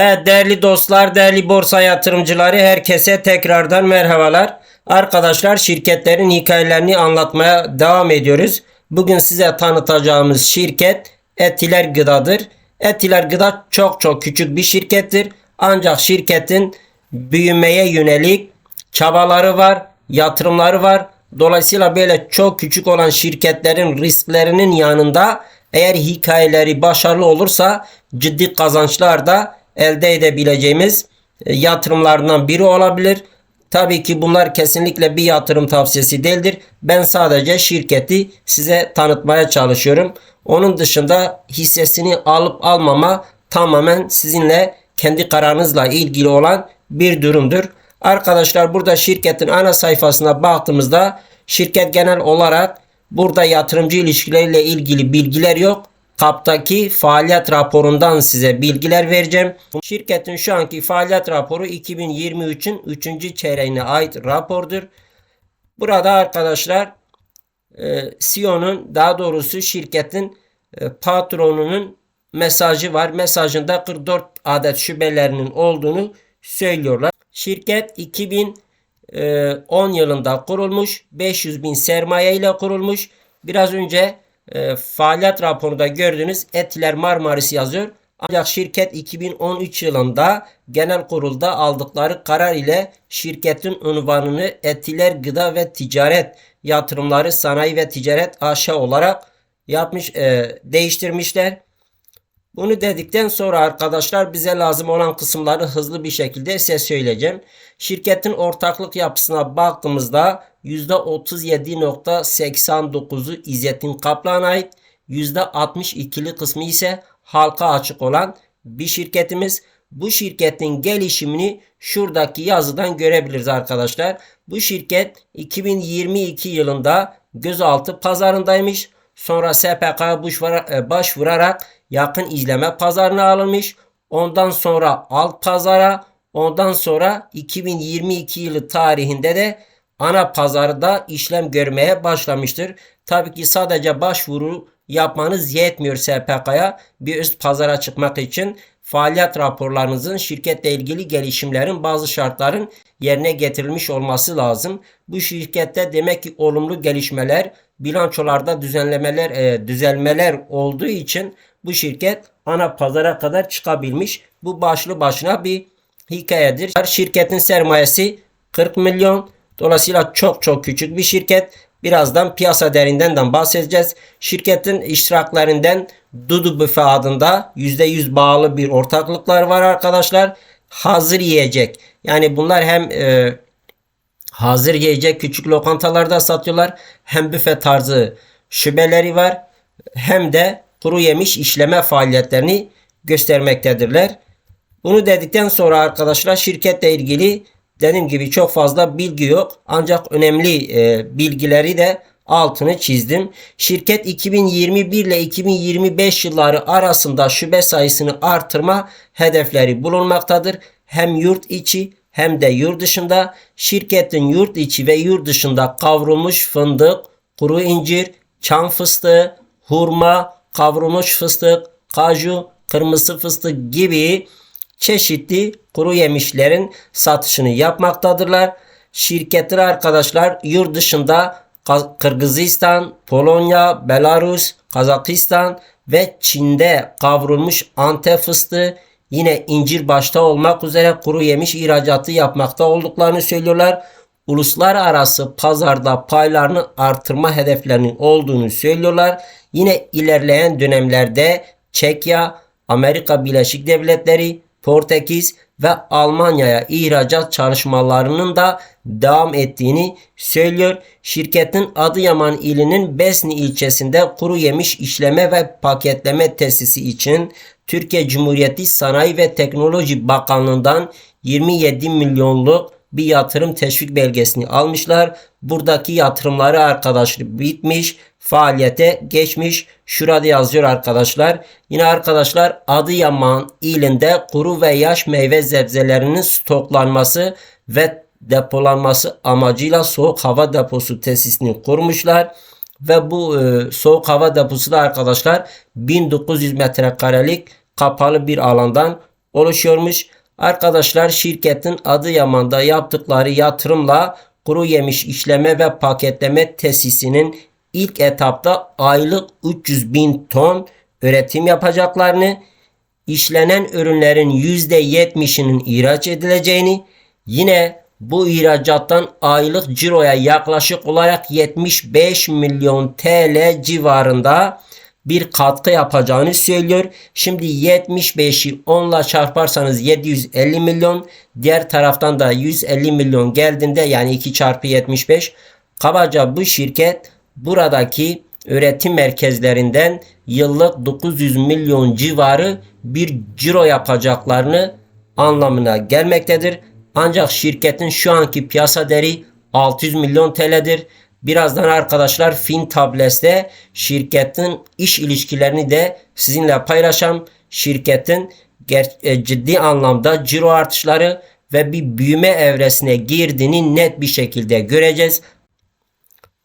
Evet değerli dostlar, değerli borsa yatırımcıları herkese tekrardan merhabalar. Arkadaşlar şirketlerin hikayelerini anlatmaya devam ediyoruz. Bugün size tanıtacağımız şirket Etiler Gıda'dır. Etiler Gıda çok çok küçük bir şirkettir. Ancak şirketin büyümeye yönelik çabaları var, yatırımları var. Dolayısıyla böyle çok küçük olan şirketlerin risklerinin yanında eğer hikayeleri başarılı olursa ciddi kazançlar da elde edebileceğimiz e, yatırımlardan biri olabilir. Tabii ki bunlar kesinlikle bir yatırım tavsiyesi değildir. Ben sadece şirketi size tanıtmaya çalışıyorum. Onun dışında hissesini alıp almama tamamen sizinle kendi kararınızla ilgili olan bir durumdur. Arkadaşlar burada şirketin ana sayfasına baktığımızda şirket genel olarak burada yatırımcı ilişkileriyle ilgili bilgiler yok. Kaptaki faaliyet raporundan size bilgiler vereceğim. Şirketin şu anki faaliyet raporu 2023'ün 3. çeyreğine ait rapordur. Burada arkadaşlar e, CEO'nun daha doğrusu şirketin e, patronunun mesajı var. Mesajında 44 adet şubelerinin olduğunu söylüyorlar. Şirket 2010 yılında kurulmuş. 500 bin sermaye ile kurulmuş. Biraz önce e, faaliyet raporunda gördüğünüz Etiler Marmaris yazıyor. Ancak şirket 2013 yılında genel kurulda aldıkları karar ile şirketin unvanını Etiler Gıda ve Ticaret Yatırımları Sanayi ve Ticaret AŞ olarak yapmış e, değiştirmişler. Bunu dedikten sonra arkadaşlar bize lazım olan kısımları hızlı bir şekilde size söyleyeceğim. Şirketin ortaklık yapısına baktığımızda %37.89'u İzzettin Kaplan'a ait, %62'li kısmı ise halka açık olan bir şirketimiz. Bu şirketin gelişimini şuradaki yazıdan görebiliriz arkadaşlar. Bu şirket 2022 yılında gözaltı pazarındaymış. Sonra SPK'ya başvurarak yakın izleme pazarına alınmış. Ondan sonra alt pazara, ondan sonra 2022 yılı tarihinde de ana pazarda işlem görmeye başlamıştır. Tabii ki sadece başvuru yapmanız yetmiyor SPK'ya. Bir üst pazara çıkmak için faaliyet raporlarınızın şirketle ilgili gelişimlerin bazı şartların yerine getirilmiş olması lazım. Bu şirkette demek ki olumlu gelişmeler, bilançolarda düzenlemeler, e, düzelmeler olduğu için bu şirket ana pazara kadar çıkabilmiş. Bu başlı başına bir hikayedir. Şirketin sermayesi 40 milyon. Dolayısıyla çok çok küçük bir şirket. Birazdan piyasa derinden bahsedeceğiz. Şirketin iştiraklerinden Dudu Büfe adında %100 bağlı bir ortaklıklar var arkadaşlar. Hazır yiyecek. Yani bunlar hem e, hazır yiyecek küçük lokantalarda satıyorlar. Hem büfe tarzı şubeleri var. Hem de kuru yemiş işleme faaliyetlerini göstermektedirler. Bunu dedikten sonra arkadaşlar şirketle ilgili dediğim gibi çok fazla bilgi yok. Ancak önemli e, bilgileri de altını çizdim. Şirket 2021 ile 2025 yılları arasında şube sayısını artırma hedefleri bulunmaktadır. Hem yurt içi hem de yurt dışında şirketin yurt içi ve yurt dışında kavrulmuş fındık, kuru incir, çam fıstığı, hurma, kavrulmuş fıstık, kaju, kırmızı fıstık gibi çeşitli kuru yemişlerin satışını yapmaktadırlar. Şirketler arkadaşlar yurt dışında Kırgızistan, Polonya, Belarus, Kazakistan ve Çin'de kavrulmuş antep fıstığı yine incir başta olmak üzere kuru yemiş ihracatı yapmakta olduklarını söylüyorlar. Uluslararası pazarda paylarını artırma hedeflerinin olduğunu söylüyorlar. Yine ilerleyen dönemlerde Çekya, Amerika Birleşik Devletleri, Portekiz ve Almanya'ya ihracat çalışmalarının da devam ettiğini söylüyor. Şirketin Adıyaman ilinin Besni ilçesinde kuru yemiş işleme ve paketleme tesisi için Türkiye Cumhuriyeti Sanayi ve Teknoloji Bakanlığı'ndan 27 milyonluk bir yatırım teşvik belgesini almışlar. Buradaki yatırımları arkadaşlar bitmiş. Faaliyete geçmiş. Şurada yazıyor arkadaşlar. Yine arkadaşlar Adıyaman ilinde kuru ve yaş meyve sebzelerinin stoklanması ve depolanması amacıyla soğuk hava deposu tesisini kurmuşlar. Ve bu e, soğuk hava deposu da arkadaşlar 1900 metrekarelik kapalı bir alandan oluşuyormuş. Arkadaşlar şirketin Adıyaman'da yaptıkları yatırımla kuru yemiş işleme ve paketleme tesisinin ilk etapta aylık 300 bin ton üretim yapacaklarını, işlenen ürünlerin %70'inin ihraç edileceğini, yine bu ihracattan aylık ciroya yaklaşık olarak 75 milyon TL civarında bir katkı yapacağını söylüyor. Şimdi 75'i 10 ile çarparsanız 750 milyon. Diğer taraftan da 150 milyon geldiğinde yani 2 çarpı 75. Kabaca bu şirket buradaki üretim merkezlerinden yıllık 900 milyon civarı bir ciro yapacaklarını anlamına gelmektedir. Ancak şirketin şu anki piyasa değeri 600 milyon TL'dir. Birazdan arkadaşlar Fin Tables'te şirketin iş ilişkilerini de sizinle paylaşacağım. Şirketin ger- ciddi anlamda ciro artışları ve bir büyüme evresine girdiğini net bir şekilde göreceğiz.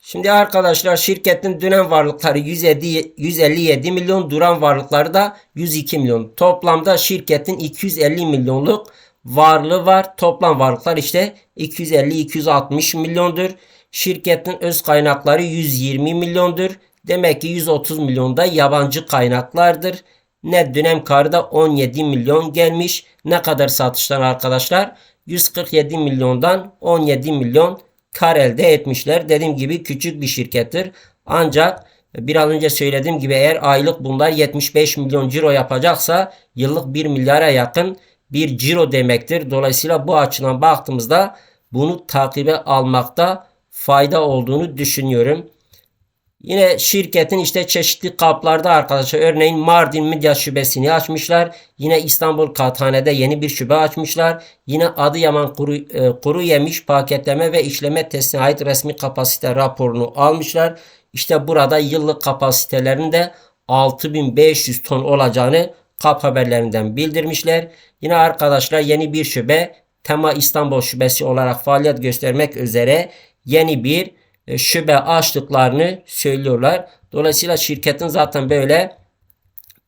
Şimdi arkadaşlar şirketin dönem varlıkları 107, 157 milyon, duran varlıkları da 102 milyon. Toplamda şirketin 250 milyonluk varlığı var. Toplam varlıklar işte 250-260 milyondur. Şirketin öz kaynakları 120 milyondur. Demek ki 130 milyon da yabancı kaynaklardır. Net dönem karı da 17 milyon gelmiş. Ne kadar satıştan arkadaşlar? 147 milyondan 17 milyon kar elde etmişler. Dediğim gibi küçük bir şirkettir. Ancak bir an önce söylediğim gibi eğer aylık bunlar 75 milyon ciro yapacaksa yıllık 1 milyara yakın bir ciro demektir. Dolayısıyla bu açıdan baktığımızda bunu takibe almakta fayda olduğunu düşünüyorum. Yine şirketin işte çeşitli kaplarda arkadaşlar örneğin Mardin Midya şubesini açmışlar. Yine İstanbul Kathane'de yeni bir şube açmışlar. Yine Adıyaman kuru, e, kuru yemiş paketleme ve işleme testine ait resmi kapasite raporunu almışlar. İşte burada yıllık kapasitelerinin de 6500 ton olacağını kap haberlerinden bildirmişler. Yine arkadaşlar yeni bir şube Tema İstanbul şubesi olarak faaliyet göstermek üzere yeni bir şube açtıklarını söylüyorlar. Dolayısıyla şirketin zaten böyle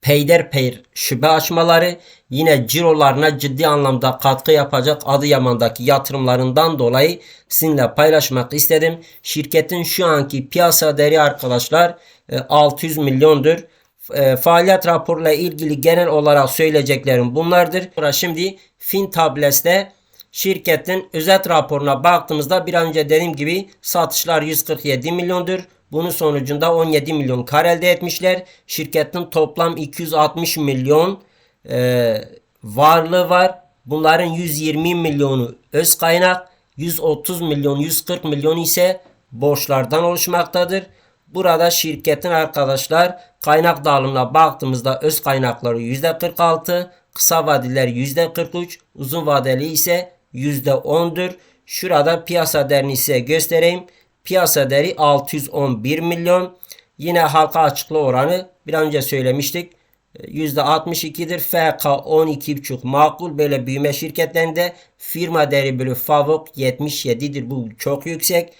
peyderpeyr şube açmaları yine cirolarına ciddi anlamda katkı yapacak Adıyaman'daki yatırımlarından dolayı sizinle paylaşmak istedim. Şirketin şu anki piyasa değeri arkadaşlar 600 milyondur. E, faaliyet raporuyla ilgili genel olarak söyleyeceklerim bunlardır. Şimdi Fin Tables'te Şirketin özet raporuna baktığımızda bir önce dediğim gibi satışlar 147 milyondur. Bunun sonucunda 17 milyon kar elde etmişler. Şirketin toplam 260 milyon e, varlığı var. Bunların 120 milyonu öz kaynak, 130 milyon, 140 milyon ise borçlardan oluşmaktadır. Burada şirketin arkadaşlar kaynak dağılımına baktığımızda öz kaynakları %46, kısa vadeliler %43, uzun vadeli ise %10'dur. Şurada piyasa değerini size göstereyim. Piyasa değeri 611 milyon. Yine halka açıklığı oranı bir önce söylemiştik. %62'dir. FK 12,5 makul böyle büyüme şirketlerinde firma değeri bölü FAVOK 77'dir. Bu çok yüksek.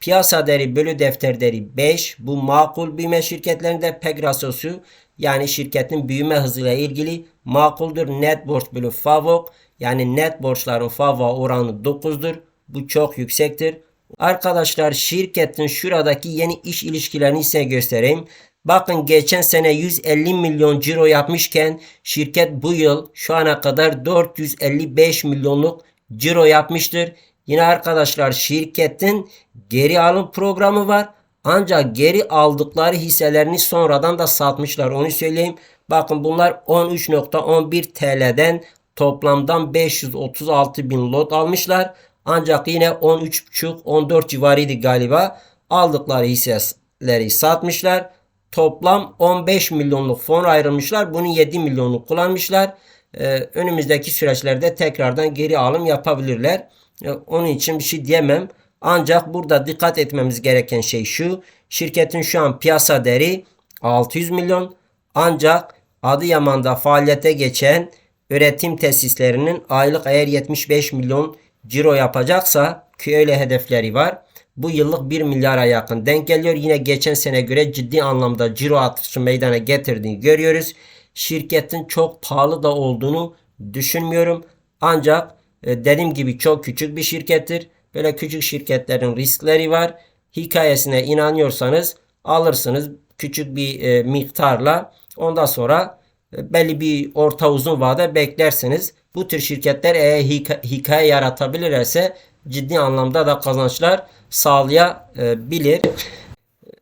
Piyasa değeri bölü defter değeri 5. Bu makul büyüme şirketlerinde PEG rasyosu yani şirketin büyüme hızıyla ilgili makuldür. Net borç bölü FAVOK yani net borçların fava oranı 9'dur. Bu çok yüksektir. Arkadaşlar şirketin şuradaki yeni iş ilişkilerini size göstereyim. Bakın geçen sene 150 milyon ciro yapmışken şirket bu yıl şu ana kadar 455 milyonluk ciro yapmıştır. Yine arkadaşlar şirketin geri alım programı var. Ancak geri aldıkları hisselerini sonradan da satmışlar. Onu söyleyeyim. Bakın bunlar 13.11 TL'den toplamdan 536 bin lot almışlar. Ancak yine 13,5-14 civarıydı galiba. Aldıkları hisseleri satmışlar. Toplam 15 milyonluk fon ayrılmışlar. Bunun 7 milyonluk kullanmışlar. Ee, önümüzdeki süreçlerde tekrardan geri alım yapabilirler. Ee, onun için bir şey diyemem. Ancak burada dikkat etmemiz gereken şey şu. Şirketin şu an piyasa değeri 600 milyon. Ancak Adıyaman'da faaliyete geçen üretim tesislerinin aylık eğer 75 milyon ciro yapacaksa ki öyle hedefleri var. Bu yıllık 1 milyara yakın denk geliyor. Yine geçen sene göre ciddi anlamda ciro artışı meydana getirdiğini görüyoruz. Şirketin çok pahalı da olduğunu düşünmüyorum. Ancak e, dediğim gibi çok küçük bir şirkettir. Böyle küçük şirketlerin riskleri var. Hikayesine inanıyorsanız alırsınız küçük bir e, miktarla. Ondan sonra belli bir orta uzun vade beklersiniz. Bu tür şirketler eğer hika- hikaye yaratabilirlerse ciddi anlamda da kazançlar sağlayabilir.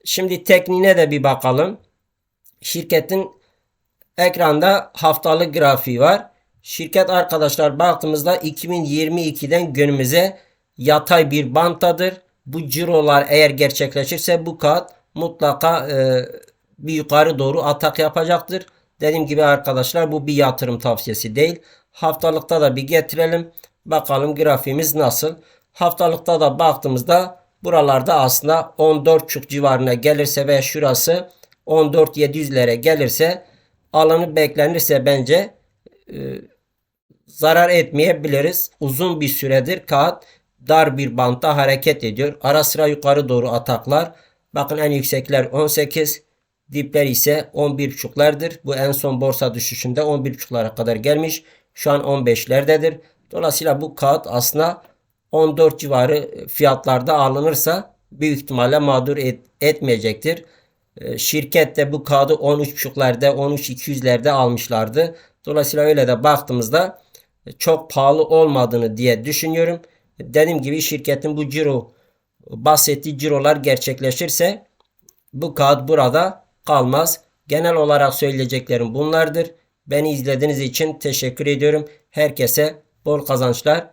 Şimdi tekniğine de bir bakalım. Şirketin ekranda haftalık grafiği var. Şirket arkadaşlar baktığımızda 2022'den günümüze yatay bir banttadır. Bu cirolar eğer gerçekleşirse bu kağıt mutlaka e, bir yukarı doğru atak yapacaktır. Dediğim gibi arkadaşlar bu bir yatırım tavsiyesi değil. Haftalıkta da bir getirelim. Bakalım grafiğimiz nasıl. Haftalıkta da baktığımızda buralarda aslında 14.5 civarına gelirse ve şurası 14.700'lere gelirse alanı beklenirse bence zarar etmeyebiliriz. Uzun bir süredir kağıt dar bir bantta hareket ediyor. Ara sıra yukarı doğru ataklar. Bakın en yüksekler 18, dipler ise 11.5'lerdir. Bu en son borsa düşüşünde 11.5'lara kadar gelmiş. Şu an 15'lerdedir. Dolayısıyla bu kağıt aslında 14 civarı fiyatlarda alınırsa büyük ihtimalle mağdur et- etmeyecektir. E, Şirket de bu kağıdı 13.5'lerde 13.200'lerde almışlardı. Dolayısıyla öyle de baktığımızda e, çok pahalı olmadığını diye düşünüyorum. Dediğim gibi şirketin bu ciro bahsettiği cirolar gerçekleşirse bu kağıt burada kalmaz. Genel olarak söyleyeceklerim bunlardır. Beni izlediğiniz için teşekkür ediyorum. Herkese bol kazançlar